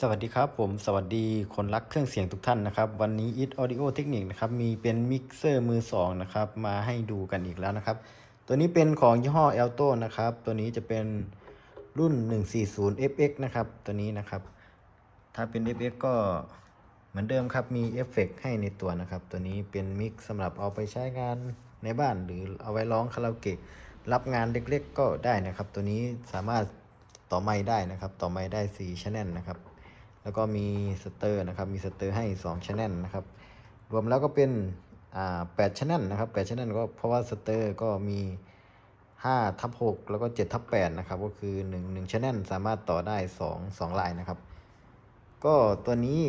สวัสดีครับผมสวัสดีคนรักเครื่องเสียงทุกท่านนะครับ วันนี้ It Audio Technique นะครับ มีเป็นมิกเซอร์มือสองนะครับ มาให้ดูกันอีกแล้วนะครับ ตัวนี้เป็นของยี่ห้อ Alto นะครับ ตัวนี้จะเป็นรุ่น 140 FX นะครับ ตัวนี้นะครับ ถ้าเป็น FX ก็เหมือนเดิมครับ มีเอฟเฟกให้ในตัวนะครับ ตัวนี้เป็นมิกสำหรับเอาไปใช้งานในบ้านหรือเอาไว้ร้องคาราโอเกะรับงานเล็กๆ ก็ได้นะครับ ตัวนี้สามารถต่อไม้ได้นะครับ ต่อไม้ได้4 channel นะครับ แล้วก็มีสเตอร์นะครับ มีสเตอร์ให้2 channel นะครับ รวมแล้วก็เป็นอ่า8 channel นะครับ8 channel ก็เพราะว่าสเตอร์ก็มี5ทับ6แล้วก็7ทับ8นะครับ ก็คือ1 1 channel สามารถต่อได้ 2 2ลายนะครับ ก็ตัวนี้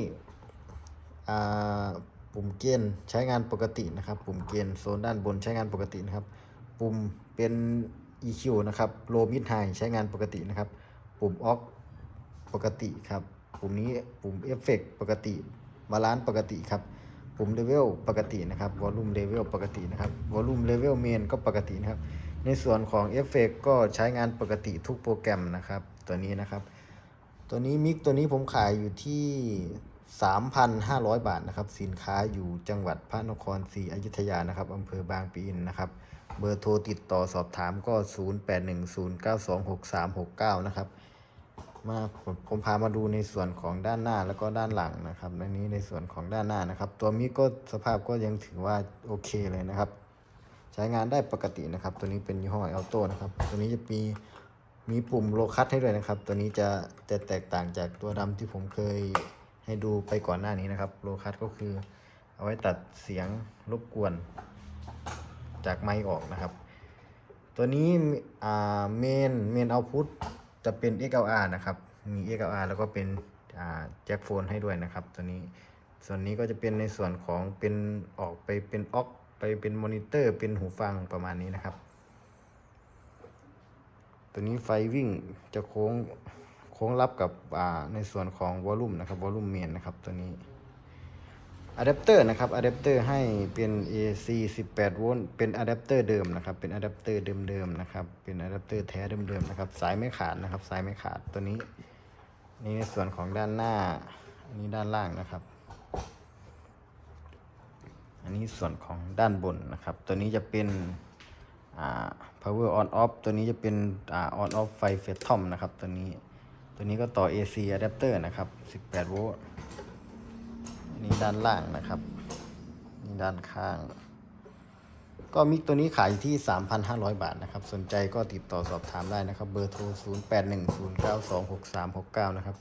อ่าปุ่มเกณฑ์ใช้งานปกตินะครับ ปุ่มเกณฑ์โซนด้านบนใช้งานปกตินะครับ ปุ่มเป็น EQ นะครับ low mid high ใช้งานปกตินะครับ ปุ่ม off ปกติครับ ปุ่มนี้ปุ่มเอฟเฟกปกติบาลานซ์ปกติครับ ปุ่มเลเวลปกตินะครับวอลลุ่มเลเวลปกตินะครับวอลลุ่มเลเวลเมนก็ปกตินะครับ ในส่วนของเอฟเฟกก็ใช้งานปกติทุกโปรแกรมนะครับ ตัวนี้นะครับ ตัวนี้มิกตัวนี้ผมขายอยู่ที่ 3,500 บาทนะครับ สินค้าอยู่จังหวัดพระนครศรีอยุธยานะครับอำเภอบางปะอินนะครับ เบอร์โทรติดต่อสอบถามก็ 0810926369 นะครับ มาผมผมพามาดูในส่วนของด้านหน้าแล้วก็ด้านหลังนะครับในนี้ในส่วนของด้านหน้านะครับ ตัวมิกก็สภาพก็ยังถือว่าโอเคเลยนะครับ ใช้งานได้ปกตินะครับ ตัวนี้เป็นยี่ห้อ Alto นะครับ ตัวนี้จะมีมีปุ่มโลคัสให้ด้วยนะครับ ตัวนี้จะจะแตกต่างจากตัวดำที่ผมเคยให้ดูไปก่อนหน้านี้นะครับโลคัสก็คือ เอาไว้ตัดเสียงรบกวน จากไมค์ออกนะครับ ตัวนี้เมนเมนเอาพุต จะเป็น XLR นะครับ มี XLR แล้วก็เป็นแจ็คโฟนให้ด้วยนะครับ ตัวนี้ ส่วนนี้ก็จะเป็นในส่วนของเป็นออกไปเป็นออกไปเป็นมอนิเตอร์ เป็นหูฟังประมาณนี้นะครับ ตัวนี้ไฟวิ่งจะโค้งโค้งรับกับในส่วนของวอลลุ่มนะครับวอลลุ่มเมนนะครับตัวนี้ อะแดปเตอร์นะครับอะแดปเตอร์ให้เป็น AC 18 โวลต์เป็นอะแดปเตอร์เดิมนะครับ เป็นอะแดปเตอร์เดิมๆนะครับเป็นอะแดปเตอร์แท้เดิมๆนะครับ สายไม่ขาดนะครับ สายไม่ขาดตัวนี้ นี่ในส่วนของด้านหน้าอันนี้ด้านล่างนะครับ อันนี้ส่วนของด้านบนนะครับ ตัวนี้จะเป็นอ่า power on off ตัวนี้จะเป็นอ่า on off ไฟเฟสทอมนะครับ ตัวนี้ตัวนี้ก็ต่อ AC adapter นะครับ 18 โวลต์ นี่ด้านล่างนะครับ นี่ด้านข้าง ก็มิกตัวนี้ขายที่ 3,500 บาทนะครับ สนใจก็ติดต่อสอบถามได้นะครับ เบอร์โทร 0810926369 นะครับ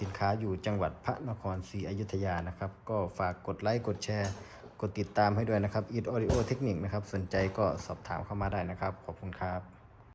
สินค้าอยู่จังหวัดพระนครศรีอยุธยานะครับ ก็ฝากกดไลค์ กดแชร์ กดติดตามให้ด้วยนะครับ It Audio Technique นะครับ สนใจก็สอบถามเข้ามาได้นะครับ ขอบคุณครับ